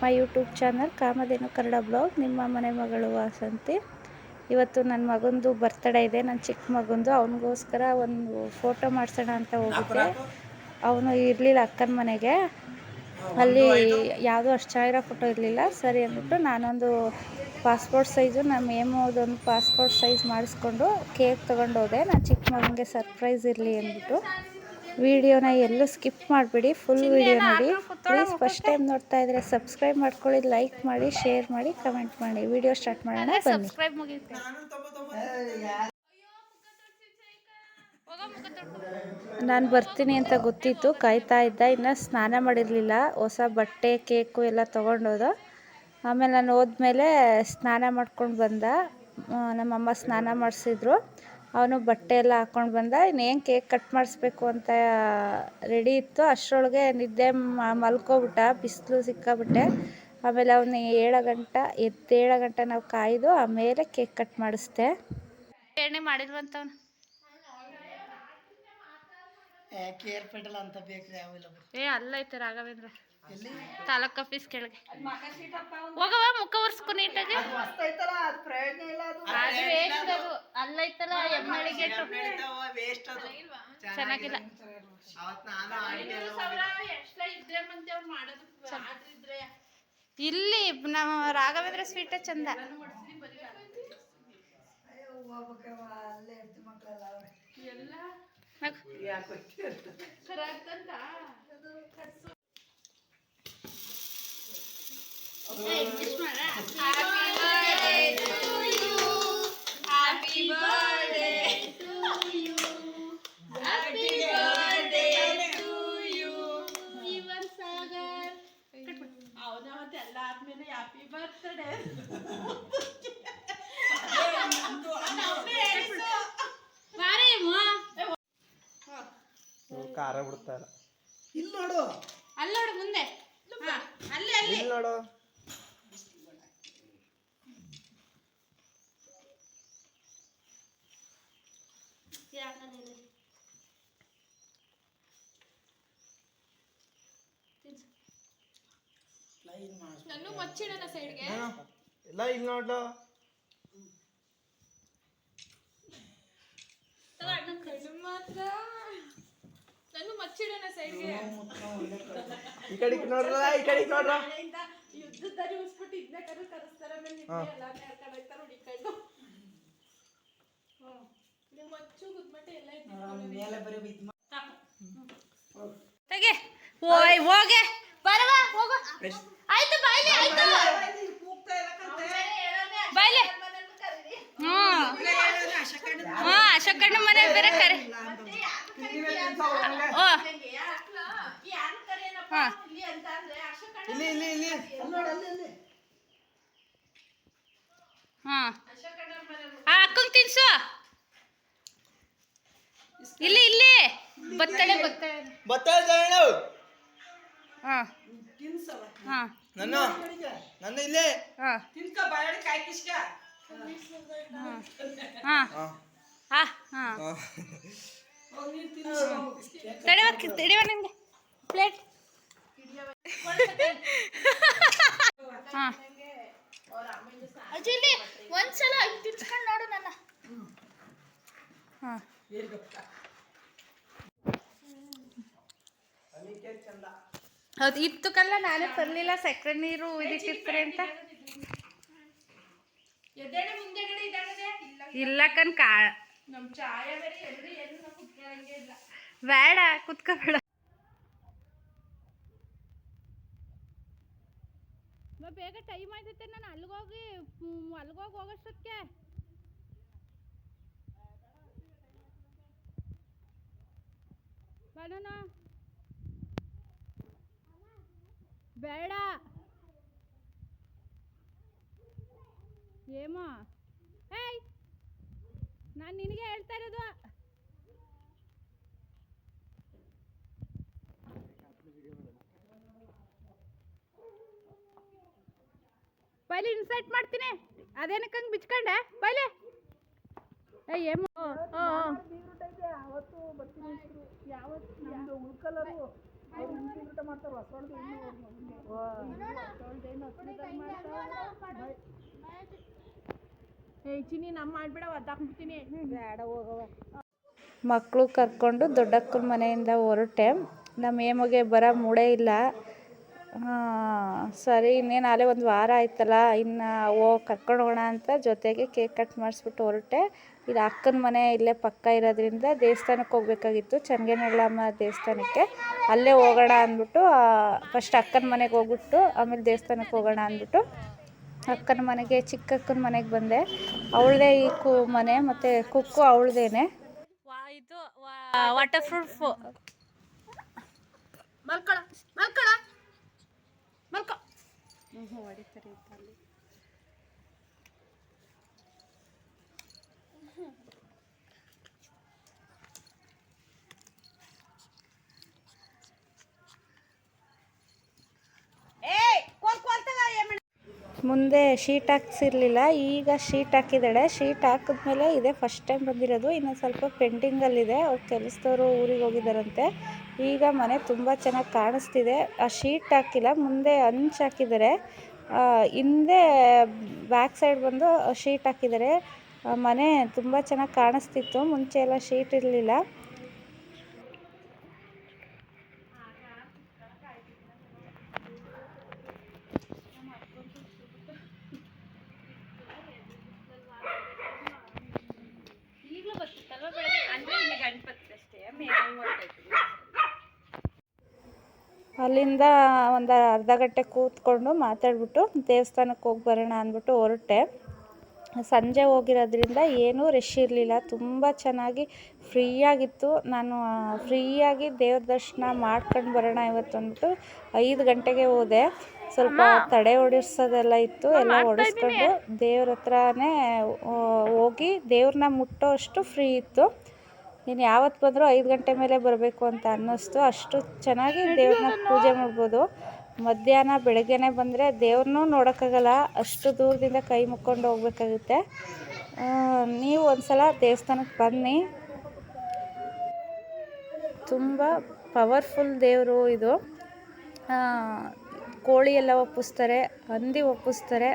My YouTube channel Kamadhenu Kannada blog ನಿಮ್ಮ ಮನೆ ಮಗಳು ವಾಸಂತಿ ಇವತ್ತು ನನ್ನ ಮಗಂದು ಬರ್ತ್ಡೇ ಇದೆ ನನ್ನ ಚಿಕ್ಕ ಮಗಂದು ಅವನಿಗೋಸ್ಕರ ಒಂದು ಫೋಟೋ ಮಾಡಿಸೋಣ ಅಂತ ಹೋಗಿದ್ದೆ ಅವನು ಇರಲಿಲ್ಲ ಅಕ್ಕನ ಮನೆಗೆ ಅಲ್ಲಿ ಯಾವುದೂ ಅಷ್ಟು ಚೆನ್ನಾಗಿರೋ ಫೋಟೋ ಇರಲಿಲ್ಲ ಸರಿ ಅಂದ್ಬಿಟ್ಟು ನಾನೊಂದು ಪಾಸ್ಪೋರ್ಟ್ ಸೈಜು ನಮ್ಮ ಏಮೋದೊಂದು ಪಾಸ್ಪೋರ್ಟ್ ಸೈಜ್ ಮಾಡಿಸ್ಕೊಂಡು ಕೇಕ್ ತೊಗೊಂಡೋದೆ ನನ್ನ ಚಿಕ್ಕ ಮಗನಿಗೆ ಸರ್ಪ್ರೈಸ್ ಇರಲಿ ಅಂದ್ಬಿಟ್ಟು ವಿಡಿಯೋನ ಎಲ್ಲೂ ಸ್ಕಿಪ್ ಮಾಡಿಬಿಡಿ ಫುಲ್ ವಿಡಿಯೋ ನೋಡಿ. ಪ್ಲೀಸ್ ಫಸ್ಟ್ ಟೈಮ್ ನೋಡ್ತಾ ಇದ್ರೆ ಸಬ್ಸ್ಕ್ರೈಬ್ ಮಾಡ್ಕೊಳ್ಳಿ ಲೈಕ್ ಮಾಡಿ ಶೇರ್ ಮಾಡಿ ಕಮೆಂಟ್ ಮಾಡಿ. ವಿಡಿಯೋ ಸ್ಟಾರ್ಟ್ ಮಾಡೋಣ ಬನ್ನಿ. ನಾನು ಬರ್ತೀನಿ ಅಂತ ಗೊತ್ತಿತ್ತು ಕಾಯ್ತಾ ಇದ್ದ ಇನ್ನು ಸ್ನಾನ ಮಾಡಿರಲಿಲ್ಲ. ಹೊಸ ಬಟ್ಟೆ ಕೇಕು ಎಲ್ಲ ತೊಗೊಂಡೋದ. ಆಮೇಲೆ ನಾನು ಹೋದ್ಮೇಲೆ ಸ್ನಾನ ಮಾಡ್ಕೊಂಡು ಬಂದ. ನಮ್ಮಮ್ಮ ಸ್ನಾನ ಮಾಡಿಸಿದ್ರು. ಅವನು ಬಟ್ಟೆ ಎಲ್ಲ ಹಾಕ್ಕೊಂಡು ಬಂದ ಇನ್ನೇನು ಕೇಕ್ ಕಟ್ ಮಾಡಿಸ್ಬೇಕು ಅಂತ ರೆಡಿ ಇತ್ತು. ಅಷ್ಟರೊಳಗೆ ನಿದ್ದೆ ಮಲ್ಕೊಬಿಟ್ಟ ಬಿಸಿಲು ಸಿಕ್ಕಾಬಿಟ್ಟೆ. ಆಮೇಲೆ ಅವನು ಏಳು ಗಂಟೆ ಎದ್ದೇಳು ಗಂಟೆ ನಾವು ಕಾಯ್ದು ಆಮೇಲೆ ಕೇಕ್ ಕಟ್ ಮಾಡಿಸ್ದೆ. ಎಣ್ಣೆ ಮಾಡಿಲ್ವಂತವನು ಕೇರ್ ಪೆಟಲ್ ಅಂತ ಬೇಕು ಯಾವಿಲ್ಲ ಏ ಅಲ್ಲೈತೆ ರಾಘವೇಂದ್ರ. ತಾಲೂಕ್ ಆಫೀಸ್ ಕೆಳಗೆ. ಹೋಗವ ಮುಖ ಒರ್ಸ್ಕೊಂಡು ನೀಟಾಗಿ. ಅದು. ಅಲ್ಲೈತಲ್ಲ ಎಮ್ಮಳಿಗೆ ವೇಸ್ಟ್ ಅದು. ಚೆನ್ನಾಗಿಲ್ಲ. ನಾನು ಇಲ್ಲಿ ನಮ್ಮ ರಾಘವೇಂದ್ರ ಸ್ವೀಟ ಚಂದ. ಅಡ್ಜಸ್ಟ್ ಅಲ್ಲೇ ಖಾರ ಬಿಡ್ತಾರ ಇಲ್ಲಿ. ನೋಡು. ಅಲ್ಲಿ ನೋಡು ಮುಂದೆ. ಹಾ, ಅಲ್ಲಿ ಅಲ್ಲಿ. ಇಲ್ಲಿ ನೋಡು. ಲೈನ್ ಏನು? ಇಲ್ಲ ಇಲ್ಲಿ ನೋಡ್ಲು? ಈ ಕಡೆಗೆ ನೋಡ್ರಲ್ಲ ಈ ಕಡೆಗೆ ನೋಡ್ರ? ಮೇಲೆ ತೆಗೆ. ಓಯ್ ಹೋಗೆ. ಬರವ ಹೋಗು. ಆಯ್ತು ಬಾಯ್ಲಿ ಆಯ್ತು. ಬಾಯ್ಲಿ ಹ್ಮ್. ಹಾ ಅಶೋಕಣ್ಣ ಮನೆ ಬೇರೆ ಕರೆ. ಹಾ. ಅಕ್ಕಂಗ್ ತಿನ್ಸು. ಇಲ್ಲಿ ಇಲ್ಲಿ. ಬತ್ತಳೆ ಬತ್ತಳೆ. ಬತ್ತಳೆ ತಗೊಂಡು ಹಾ. ಹಾ. ನನ್ನ ನನ್ನ ಇಲ್ಲೇ. ಹಾ. ತಿನ್ಕ ಬಾಯ್ ಕಾಯಿ ಕಿಸ್ಕ ಹಾ. ಹಾ. ಹಾ. ಹಾ ಹಾ. ಹೋಗಿ ನೀನ್ ತಿನ್ಸು ತಡೆವ ತಡೆವ ನಿಂಗೆ ಪ್ಲೇಟ್ ಹಾ ಅಜ್ಜಿ ಒಂದ್ಸಲ ತಿನ್ಸ್ಕೊಂಡು ನೋಡು ನನ್ನ. ಹಾ. ಹೌದು ಇತ್ತು ಕಲ್ಲ ನಾನೇ ತರಲಿಲ್ಲ. ಸಕ್ಕರೆ ನೀರು ಇದಿಟ್ಟಿರ್ತಾರೆ ಅಂತ. ಇಲ್ಲ. ಕಣ್ ಕಾ ಬೇಡ, ಕುತ್ಕೋಬೇಡ. ಬೇಗ ಟೈಮ್ ಆಯ್ತೈತೆ ನಾನು ಅಲ್ಗೋಗಿ ಅಲ್ಗೋಗಿ ಹೋಗೋಷ್ಟೊತ್ತಿಗೆ. ಬಣ್ಣ ಬೇಡ. ಏಮೋ. ಏಯ್, ನಾನು ನಿನಗೆ ಹೇಳ್ತಾ ಇರೋದು. ಬೈಲಿ ಇನ್ಸೈಟ್ ಮಾಡ್ತೀನಿ. ಅದೇನಕ್ಕೆ ಹಂಗೆ ಬಿಚ್ಕೊಂಡೆ? ಬೈಲಿ. ಏ ಏಮೋ ಹ್ಞೂ ಅವತ್ತು ಬರ್ತೀನಿ ಯಾವತ್ತು? ಬೇಡ ಉಳ್ಕಲರು ಮಕ್ಕಳು ಕರ್ಕೊಂಡು ದೊಡ್ಡಕ್ಕನ ಮನೆಯಿಂದ ಹೊರಟೆ. ನಮ್ಮ ಏಮಗೆ ಬರೋ ಮೂಡೇ ಇಲ್ಲ. ಆ, ಸರಿ ಇನ್ನೇನು ಅಲ್ಲೇ ಒಂದು ವಾರ ಆಯ್ತಲ್ಲ ಇನ್ನು ಓ ಕರ್ಕೊಂಡು ಹೋಗೋಣ ಅಂತ ಜೊತೆಗೆ ಕೇಕ್ ಕಟ್ ಮಾಡಿಸ್ಬಿಟ್ಟು ಹೊರಟೆ. ಇದು ಅಕ್ಕನ ಮನೆ ಇಲ್ಲೇ ಪಕ್ಕ ಇರೋದ್ರಿಂದ ದೇವಸ್ಥಾನಕ್ಕೆ ಹೋಗ್ಬೇಕಾಗಿತ್ತು ಚನ್ನಗೇನಳ್ಳಮ್ಮ ದೇವಸ್ಥಾನಕ್ಕೆ. ಅಲ್ಲೇ ಹೋಗೋಣ ಅಂದ್ಬಿಟ್ಟು ಫಸ್ಟ್ ಅಕ್ಕನ ಮನೆಗೆ ಹೋಗ್ಬಿಟ್ಟು ಆಮೇಲೆ ದೇವಸ್ಥಾನಕ್ಕೆ ಹೋಗೋಣ ಅಂದ್ಬಿಟ್ಟು ಅಕ್ಕನ ಮನೆಗೆ ಚಿಕ್ಕ ಅಕ್ಕನ ಮನೆಗೆ ಬಂದೆ. ಅವಳದೇ ಈ ಕು ಮನೆ ಮತ್ತು ಕುಕ್ಕು ಅವಳದೇನೆ. ವಾಟರ್ ಪ್ರೂಫ್ ಮುಂದೆ ಶೀಟ್ ಹಾಕ್ಸಿರ್ಲಿಲ್ಲ, ಈಗ ಶೀಟ್ ಹಾಕಿದಾಳೆ. ಶೀಟ್ ಹಾಕಿದ್ಮೇಲೆ ಇದೆ ಫಸ್ಟ್ ಟೈಮ್ ಬಂದಿರೋದು. ಇನ್ನೊಂದು ಸ್ವಲ್ಪ ಪೆಂಡಿಂಗಲ್ಲಿದೆ ಅವ್ರು ಕೆಲಸದವರು ಊರಿಗೆ ಹೋಗಿದ್ದಾರಂತೆ ಈಗ ಮನೆ ತುಂಬ ಚೆನ್ನಾಗಿ ಕಾಣಿಸ್ತಿದೆ. ಆ ಶೀಟ್ ಹಾಕಿಲ್ಲ, ಮುಂದೆ ಹಂಚ್ ಹಾಕಿದ್ದಾರೆ. ಹಿಂದೆ ಬ್ಯಾಕ್ ಸೈಡ್ ಬಂದು ಶೀಟ್ ಹಾಕಿದ್ದಾರೆ. ಮನೆ ತುಂಬ ಚೆನ್ನಾಗಿ ಕಾಣಿಸ್ತಿತ್ತು, ಮುಂಚೆ ಎಲ್ಲ ಶೀಟ್ ಇರಲಿಲ್ಲ. ಅಲ್ಲಿಂದ ಒಂದು ಅರ್ಧ ಗಂಟೆ ಕೂತ್ಕೊಂಡು ಮಾತಾಡ್ಬಿಟ್ಟು ದೇವಸ್ಥಾನಕ್ಕೆ ಹೋಗಿ ಬರೋಣ ಅಂದ್ಬಿಟ್ಟು ಹೊರಟೆ. ಸಂಜೆ ಹೋಗಿರೋದ್ರಿಂದ ಏನೂ ರಶ್ ಇರಲಿಲ್ಲ. ತುಂಬ ಚೆನ್ನಾಗಿ ಫ್ರೀಯಾಗಿತ್ತು. ನಾನು ಫ್ರೀಯಾಗಿ ದೇವ್ರ ದರ್ಶನ ಮಾಡ್ಕೊಂಡು ಬರೋಣ ಇವತ್ತು ಅಂದ್ಬಿಟ್ಟು ಐದು ಗಂಟೆಗೆ ಹೋದೆ. ಸ್ವಲ್ಪ ತಡೆ ಹೊಡಿಸೋದೆಲ್ಲ ಇತ್ತು. ಎಲ್ಲ ಹೊಡೆಸ್ಕೊಂಡು ದೇವ್ರ ಹತ್ರನೇ ಹೋಗಿ ದೇವ್ರನ್ನ ಮುಟ್ಟೋ ಅಷ್ಟು ಫ್ರೀ ಇತ್ತು. ನೀನು ಯಾವತ್ತು ಬಂದರೂ ಐದು ಗಂಟೆ ಮೇಲೆ ಬರಬೇಕು ಅಂತ ಅನ್ನಿಸ್ತು. ಅಷ್ಟು ಚೆನ್ನಾಗಿ ದೇವ್ರನ್ನ ಪೂಜೆ ಮಾಡ್ಬೋದು. ಮಧ್ಯಾಹ್ನ, ಬೆಳಗ್ಗೆನೆ ಬಂದರೆ ದೇವ್ರನ್ನೂ ನೋಡೋಕ್ಕಾಗಲ್ಲ. ಅಷ್ಟು ದೂರದಿಂದ ಕೈ ಮುಕ್ಕೊಂಡು ಹೋಗ್ಬೇಕಾಗುತ್ತೆ. ನೀವು ನೀವು ಒಂದ್ಸಲ ದೇವಸ್ಥಾನಕ್ಕೆ ಬನ್ನಿ. ತುಂಬ ಪವರ್ಫುಲ್ ದೇವರು ಇದು. ಕೋಳಿ ಎಲ್ಲ ಒಪ್ಪಿಸ್ತಾರೆ, ಹಂದಿ ಒಪ್ಪಿಸ್ತಾರೆ.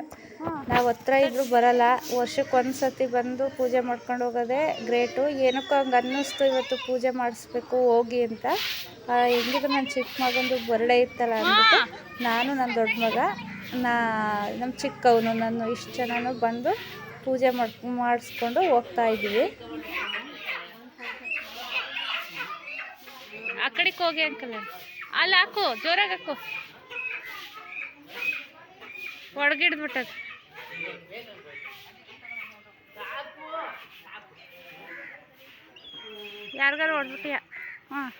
ನಾವು ಹತ್ರ ಇದ್ರೂ ಬರಲ್ಲ. ವರ್ಷಕ್ಕೆ ಒಂದು ಬಂದು ಪೂಜೆ ಮಾಡ್ಕೊಂಡು ಹೋಗೋದೆ ಗ್ರೇಟು. ಏನಕ್ಕೂ ಹಂಗೆ ಅನ್ನಿಸ್ತು ಇವತ್ತು ಪೂಜೆ ಮಾಡಿಸ್ಬೇಕು, ಹೋಗಿ ಅಂತ. ಹೆಂಗಿದ್ರು ನನ್ನ ಚಿಕ್ಕ ಮಗಂದು ಬರ್ಡೇ ಇತ್ತಲ್ಲ ಅಂದ್ಬಿಟ್ಟು, ನಾನು ನನ್ನ ದೊಡ್ಡ ಮಗ, ನಾ ನಮ್ಮ ಚಿಕ್ಕವನು, ನಾನು ಇಷ್ಟು ಜನನು ಬಂದು ಪೂಜೆ ಮಾಡ್, ಮಾಡಿಸ್ಕೊಂಡು ಹೋಗ್ತಾ ಇದ್ದೀವಿ ಆ ಕಡೆಗೆ ಹೋಗಿ ಅಂಕಲ್. ಅಲ್ಲಿ, ಹಾಕು, ಜೋರಾಗಿ ಹಾಕು. ಒಡಗಿಡ್ಬಿಟ್ಟದ ಯಾರಿಗಾರು ಹೊಡ್ಬಿಟ್ಟಿಯ ಹಾಂ.